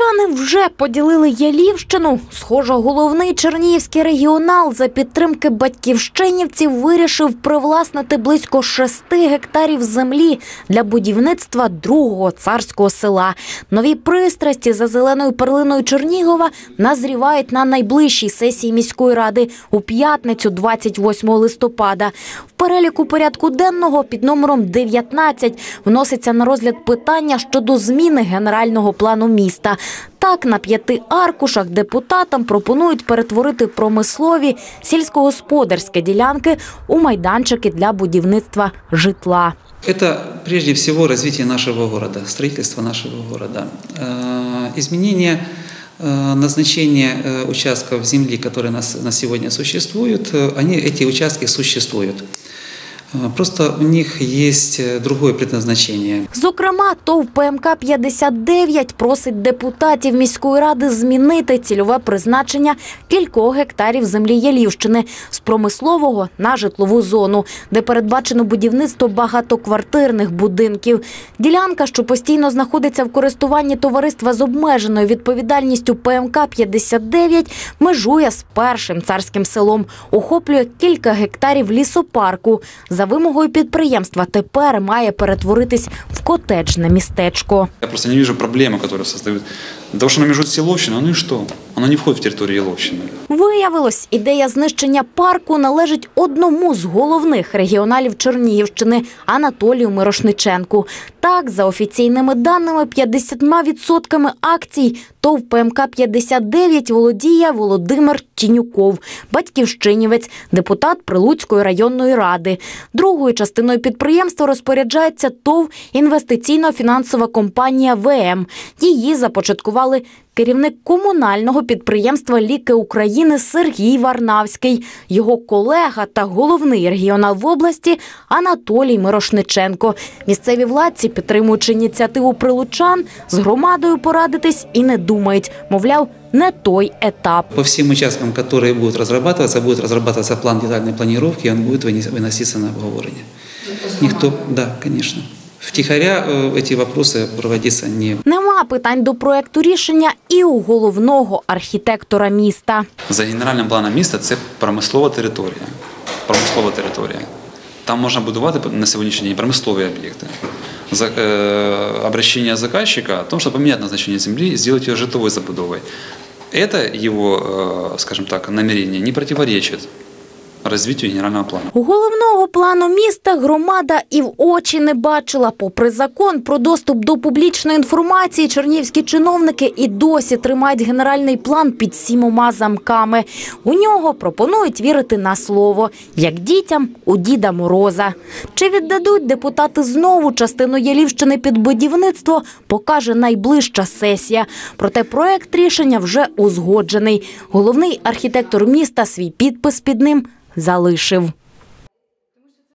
Прилучани вже поділили Ялівщину. Схоже, головний чернігівський регіонал за підтримки батьківщинівців вирішив привласнити близько шести гектарів землі для будівництва другого царського села. Нові пристрасті за зеленою перлиною Чернігова назрівають на найближчій сесії міської ради у п'ятницю, 28 листопада В переліку порядку денного під номером 19 вноситься на розгляд питання щодо зміни генерального плану міста. Так, на п'яти аркушах депутатам пропонують перетворити промислові сільськогосподарські ділянки у майданчики для будівництва житла. Это прежде всего развитие нашего города, строительство нашего города. Э, Изменение э, назначения э, участков земли, которые нас, на сегодня существуют, э, они, эти участки существуют. Э, Просто у них есть э, другое предназначение. Зокрема, ТОВ ПМК 59 просить депутатів міської ради змінити цільове призначення кількох гектарів землі Ялівщини з промислового на житлову зону, де передбачено будівництво багатоквартирних будинків. Ділянка, що постійно знаходиться в користуванні товариства з обмеженою відповідальністю ПМК 59, межує з першим царським селом, охоплює кілька гектарів лісопарку. За вимогою підприємства тепер має перетворитись в котеджне містечко. Я просто не бачу проблеми, які создают. Что оно между с Еловщиной, ну и что? Оно не входит в территорию Еловщины. Виявилось, ідея знищення парку належить одному з головних регіоналів Чернігівщини Анатолію Мирошниченку. Так, за офіційними даними, 50% акцій ТОВ ПМК 59 володіє Володимир Тінюков, батьківщинівець, депутат Прилуцької районної ради. Другою частиною підприємства розпоряджається ТОВ інвестиційно-фінансова компанія ВМ. Її започаткували керівник комунального підприємства Ліки України Сергій Варнавський, його колега та головний регіонал в області Анатолій Мирошниченко. Місцеві владці, підтримуючи ініціативу прилучан, з громадою порадитись і не думають. Мовляв, не той етап. По всем участкам, которые будут разрабатываться, будет разрабатываться план детальной планировки, и он будет вынес- выноситься на обговорение. Никто, да, конечно. Втихаря э, эти вопросы проводиться не Нема питань до проекту рішення і у головного архітектора міста. За генеральним планом міста це промислова територія. Промислова територія. Там можна будувати на сьогоднішній день промислові об'єкти. За, э, обращение заказчика о том, чтобы поменять назначение земли и сделать ее житовой забудовой. Это его, э, скажем так, намерение не противоречит развитию генерального плана. У головного плану міста громада і в очі не бачила. Попри закон про доступ до публічної інформації, чернівські чиновники і досі тримають генеральний план під сімома замками. У нього пропонують вірити на слово, як дітям у Діда Мороза. Чи віддадуть депутати знову частину Ялівщини під будівництво, покаже найближча сесія. Проте проект рішення вже узгоджений. Головний архітектор міста свій підпис під ним залишив.